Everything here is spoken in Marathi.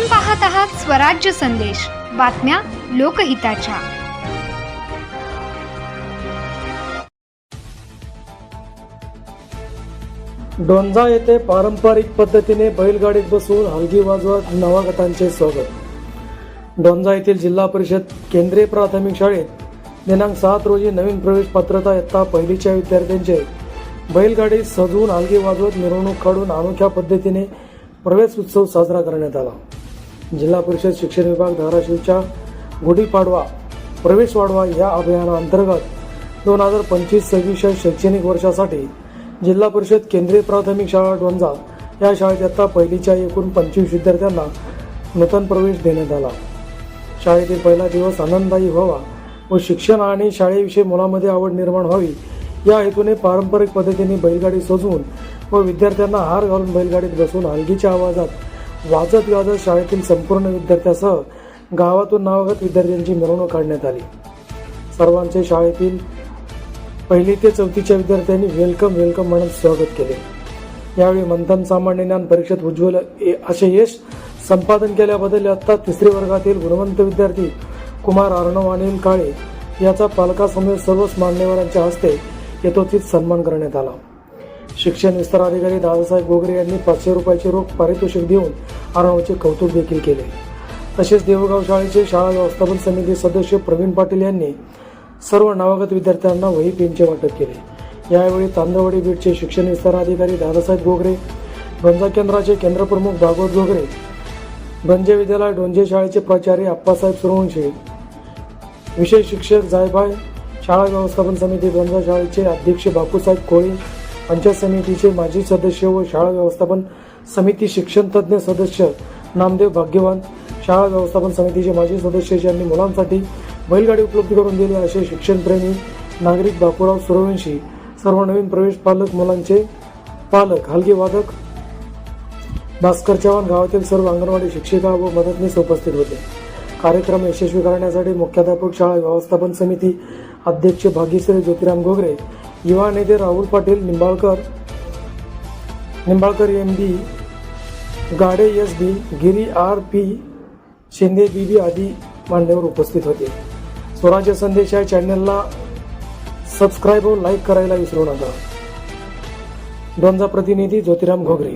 आपण पाहत आहात स्वराज्य संदेश. बातम्या लोकहिताच्या. डोंजा येथे पारंपरिक पद्धतीने बैलगाडीत बसून हलगी वाजवत नवागतांचे स्वागत. डोंजा येथील जिल्हा परिषद केंद्रीय प्राथमिक शाळेत दिनांक सात रोजी नवीन प्रवेश पात्रता इयत्ता पहिलीच्या विद्यार्थ्यांचे बैलगाडी सजवून हलगी वाजवत मिरवणूक काढून अनोख्या पद्धतीने प्रवेश उत्सव साजरा करण्यात आला. जिल्हा परिषद शिक्षण विभाग धाराशिवच्या गुढीपाडवा प्रवेश वाढवा या अभियानाअंतर्गत दोन हजार पंचवीस सव्वीस शैक्षणिक वर्षासाठी जिल्हा परिषद केंद्रीय प्राथमिक शाळा डोंजा या शाळेत आता पहिलीच्या एकूण पंचवीस विद्यार्थ्यांना नूतन प्रवेश देण्यात आला. शाळेतील पहिला दिवस आनंददायी व्हावा व शिक्षण आणि शाळेविषयी मुलांमध्ये आवड निर्माण व्हावी या हेतूने पारंपरिक पद्धतीने बैलगाडी सजवून व विद्यार्थ्यांना हार घालून बैलगाडीत बसून हलगीच्या आवाजात वाजत गाजत शाळेतील संपूर्ण विद्यार्थ्यासह गावातून नावागत विद्यार्थ्यांची मिरवणूक काढण्यात आली. सर्वांचे शाळेतील पहिली ते चौथीच्या विद्यार्थ्यांनी वेलकम वेलकम म्हणत स्वागत केले. यावेळी मंथन सामान्य ज्ञान परीक्षेत उज्ज्वल ए- असे यश संपादन केल्याबद्दल आता तिसरी वर्गातील गुणवंत विद्यार्थी कुमार अर्णव अनिल काळे याचा पालकासमोर सर्वच मान्यवरांच्या हस्ते यथोचित सन्मान करण्यात आला. शिक्षण विस्तार अधिकारी दादासाहेब गोगरे यांनी पाचशे रुपयाचे रोख पारितोषिक देऊन अर्णवचे कौतुक देखील केले. तसेच देवगाव शाळेचे शाळा व्यवस्थापन समिती सदस्य प्रवीण पाटील यांनी सर्व नवागत विद्यार्थ्यांना वही पेनचे वाटप केले. यावेळी तांदळवाडी बीडचे शिक्षण विस्तार अधिकारी दादासाहेब गोगरे गंजा केंद्राचे केंद्रप्रमुख भागवत गोगरे गंजे विद्यालय डोंजे शाळेचे प्राचार्य अप्पासाहेब सुरवंशी विशेष शिक्षक जायभाय शाळा व्यवस्थापन समिती गंजा शाळेचे अध्यक्ष बापूसाहेब कोळी पंचायत समितीचे माजी सदस्य व शाळा व्यवस्थापन समिती शिक्षण तज्ज्ञ सदस्य नामदेव भाग्यवान. शाळा व्यवस्थापन समितीचे माजी सदस्य ज्यांनी मुलांसाठी बैलगाडी उपलब्ध करून दिली असे शिक्षणप्रेमी नागरिक बापूराव सूर्यवंशी सर्व नवीन प्रवेश पालक मुलांचे पालक हलगे वादक भास्कर चव्हाण गावातील सर्व अंगणवाडी शिक्षिका व मदतनीस उपस्थित होते. कार्यक्रम यशस्वी करण्यासाठी मुख्याध्यापक शाळा व्यवस्थापन समिती अध्यक्ष भाग्यश्री ज्योतिराम गोगरे युवा नेते Rahul Patil Nimbalkar Nimbalkar M B Gade S B Giri R P Shinde B B आदी मान्यवर उपस्थित होते. स्वराज्य संदेश या चॅनलला सबस्क्राईब व लाईक करायला विसरू नका. दोनचा प्रतिनिधी ज्योतिराम घोगरे.